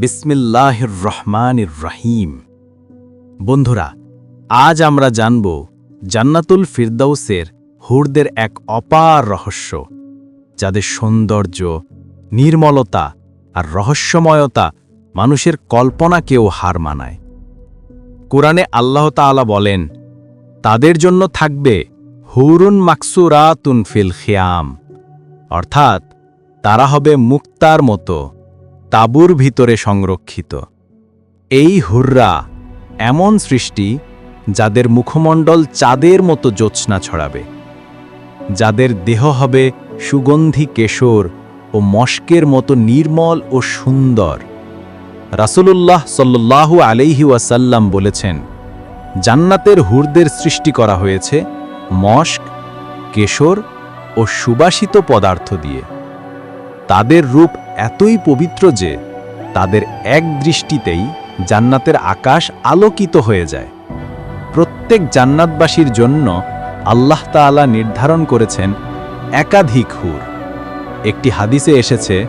বিসমিল্লাহির রহমানির রহিম। বন্ধুরা, আজ আমরা জানব জান্নাতুল ফিরদৌসের হুরদের এক অপার রহস্য, যাদের সৌন্দর্য, নির্মলতা আর রহস্যময়তা মানুষের কল্পনাকেও হার মানায়। কোরআনে আল্লাহ তাআলা বলেন, তাদের জন্য থাকবে হুরুন মাকসুরাতুন ফিল খিয়াম, অর্থাৎ তারা হবে মুক্তার মতো। তাঁবুর ভিতরে সংরক্ষিত। এই হুররা এমন সৃষ্টি যাদের মুখমণ্ডল চাঁদের মতো জ্যোৎস্না ছড়াবে। যাদের দেহ হবে সুগন্ধি কেশর ও মস্কের মতো নির্মল ও সুন্দর। রাসূলুল্লাহ সাল্লাল্লাহু আলাইহি ওয়াসাল্লাম বলেছেন, জান্নাতের হুরদের সৃষ্টি করা হয়েছে মস্ক, কেশর ও সুবাসিত পদার্থ দিয়ে। তাদের রূপ এতই পবিত্র যে তাদের এক দৃষ্টিতেই জান্নাতের আকাশ আলোকিত হয়ে যায়। প্রত্যেক জান্নাতবাসীর জন্য আল্লাহ তাআলা নির্ধারণ করেছেন একাধিক হুর। একটি হাদিসে এসেছে,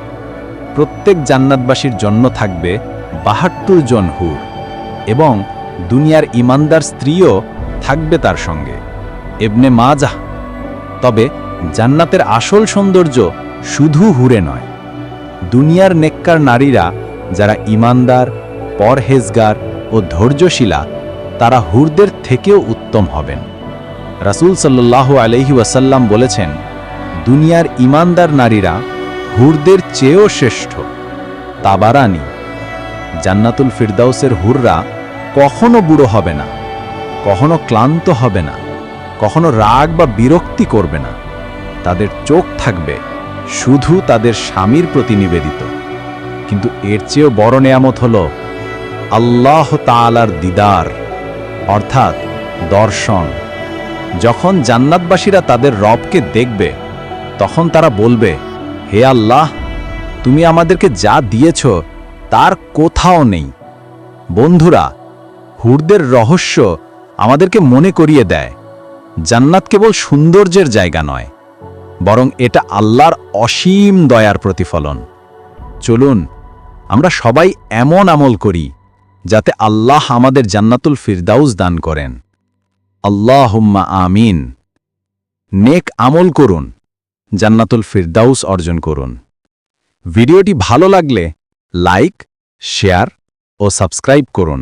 প্রত্যেক জান্নাতবাসীর জন্য থাকবে বাহাত্তর জন হুর এবং দুনিয়ার ইমানদার স্ত্রীও থাকবে তার সঙ্গে। এবনে মা যাহ তবে জান্নাতের আসল সৌন্দর্য শুধু হুরে নয়, দুনিয়ার নেককার নারীরা যারা ইমানদার, পরহেজগার ও ধৈর্যশীলা, তারা হুরদের থেকেও উত্তম হবেন। রাসূল সাল্লাহ আলহি ওয়াসাল্লাম বলেছেন, দুনিয়ার ইমানদার নারীরা হুরদের চেয়েও শ্রেষ্ঠ। তাবারানি, জান্নাতুল ফিরদাউসের হুররা কখনো বুড়ো হবে না, কখনো ক্লান্ত হবে না, কখনো রাগ বা বিরক্তি করবে না। তাদের চোখ থাকবে শুধু তাদের স্বামীর প্রতি নিবেদিত। কিন্তু এর চেয়েও বড় নেয়ামত হল আল্লাহ তাআলার দিদার, অর্থাৎ দর্শন। যখন জান্নাতবাসীরা তাদের রবকে দেখবে, তখন তারা বলবে, হে আল্লাহ, তুমি আমাদেরকে যা দিয়েছ তার কোথাও নেই। বন্ধুরা, হুরদের রহস্য আমাদেরকে মনে করিয়ে দেয়। জান্নাত কেবল সৌন্দর্যের জায়গা নয় বরং এটা আল্লাহর অসীম দয়ার প্রতিফলন। চলুন, আমরা সবাই এমন আমল করি যাতে আল্লাহ আমাদের জান্নাতুল ফিরদাউস দান করেন। আল্লাহুম্মা আমিন। নেক আমল করুন, জান্নাতুল ফিরদাউস অর্জন করুন। ভিডিওটি ভালো লাগলে লাইক, শেয়ার ও সাবস্ক্রাইব করুন।